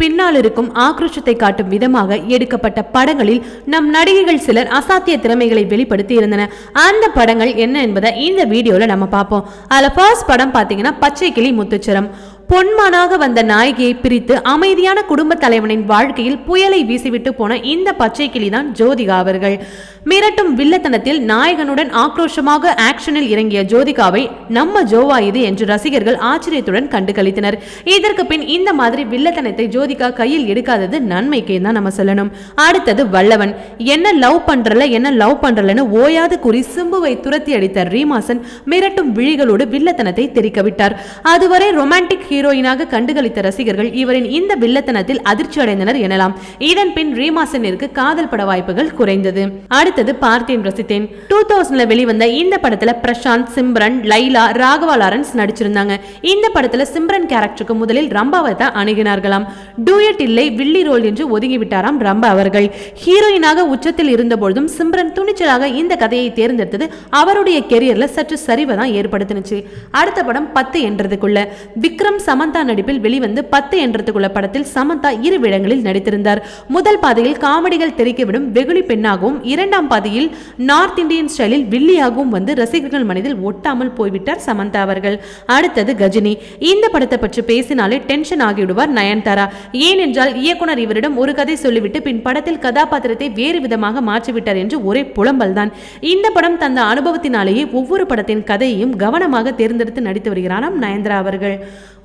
பின்னால் இருக்கும் ஆக்ரோஷத்தை காட்டும் விதமாக எடுக்கப்பட்ட படங்களில் நம் நடிகைகள் சிலர் அசாத்திய திறமைகளை வெளிப்படுத்தி இருந்தன அந்த படங்கள் என்ன என்பதை இந்த வீடியோல நம்ம பார்ப்போம். அதுல ஃபர்ஸ்ட் படம் பாத்தீங்கன்னா பச்சை கிளி முத்துச்சரம். பொன்மானாக வந்த நாயகியை பிரித்து அமைதியான குடும்ப தலைவனின் வாழ்க்கையில் புயலை வீசிவிட்டு போன இந்த பச்சை கிளிதான் ஜோதிகா அவர்கள். மிரட்டும் வில்லத்தனத்தில் நாயகனுடன் ஆக்ரோஷமாக ஆக்ஷனில் இறங்கிய ஜோதிகாவை நம்ம ஜோவா இது என்று ரசிகர்கள் ஆச்சரியத்துடன் கண்டு கழித்தனர் இதற்கு பின் இந்த மாதிரி வில்லத்தனத்தை ஜோதிகா கையில் எடுக்காதது நன்மைக்கே தான் நம்ம சொல்லணும். அடுத்தது வல்லவன். என்ன லவ் பண்றல என்ன லவ் பண்றலன்னு ஓயாது கூறி சிம்புவை துரத்தி அடித்த ரீமாசன் மிரட்டும் விழிகளோடு வில்லத்தனத்தை தெரிக்க விட்டார். அதுவரை ரொமான்டிக் ஹீரோயினாக கண்டுகளித்த ரசிகர்கள் இவரின் இந்த வில்லத்தனத்தில் அதிர்ச்சி அடைந்தனர் எனலாம். இதன் பின் ரீமாசனிற்கு காதல் பட வாய்ப்புகள் குறைந்தது. அடுத்தது பார்த்தேன் ரசித்தேன். டூ தௌசண்ட்ல வெளிவந்த இந்த படத்துல பிரசாந்த் சிம்ரன் லைலா ராகவா லாரன்ஸ் நடிச்சிருந்தாங்க. இந்த படத்துல சிம்ரன் கேரக்டருக்கு முதலில் ரம்பாவை தான் அணுகினார்களாம். டூயட் இல்லை வில்லி ரோல் என்று ஒதுங்கிவிட்டாராம் ரம்பா அவர்கள். ஹீரோயினாக உச்சத்தில் இருந்தபொழுதும் சிம்ரன் துணிச்சலாக இந்த கதையை தேர்ந்தெடுத்தது அவருடைய கெரியர்ல சற்று சரிவை தான் ஏற்படுத்தினுச்சு. அடுத்த படம் பத்து என்றதுக்குள்ள. விக்ரம் சமந்தா நடிப்பில் வெளிவந்து பத்து என்றதுக்குள்ள படத்தில் சமந்தா இரு விடங்களில் நடித்திருந்தார். முதல் பாதையில் காமெடிகள் தெரிக்கவிடும் வெகுளி பெண்ணாகவும் இரண்டாம் பாதையில் நார்த் இந்தியன் ஸ்டைலில் வில்லியாகவும் வந்து ரசிகர்கள் மனதில் ஒட்டாமல் போய்விட்டார் சமந்தா அவர்கள். அடுத்தது கஜினி. இந்த படத்தை பற்றி பேசினாலே டென்ஷன் ஆகிவிடுவார் நயன்தாரா. ஏனென்றால் இயக்குனர் இவரிடம் ஒரு கதை சொல்லிவிட்டு பின் படத்தில் கதாபாத்திரத்தை வேறு விதமாக மாற்றிவிட்டார் என்று ஒரே புலம்பல் தான் இந்த படம் தந்த அனுபவத்தினாலேயே ஒவ்வொரு படத்தின் கதையையும் கவனமாக தேர்ந்தெடுத்து நடித்து வருகிறாராம் நயன்தரா அவர்கள்.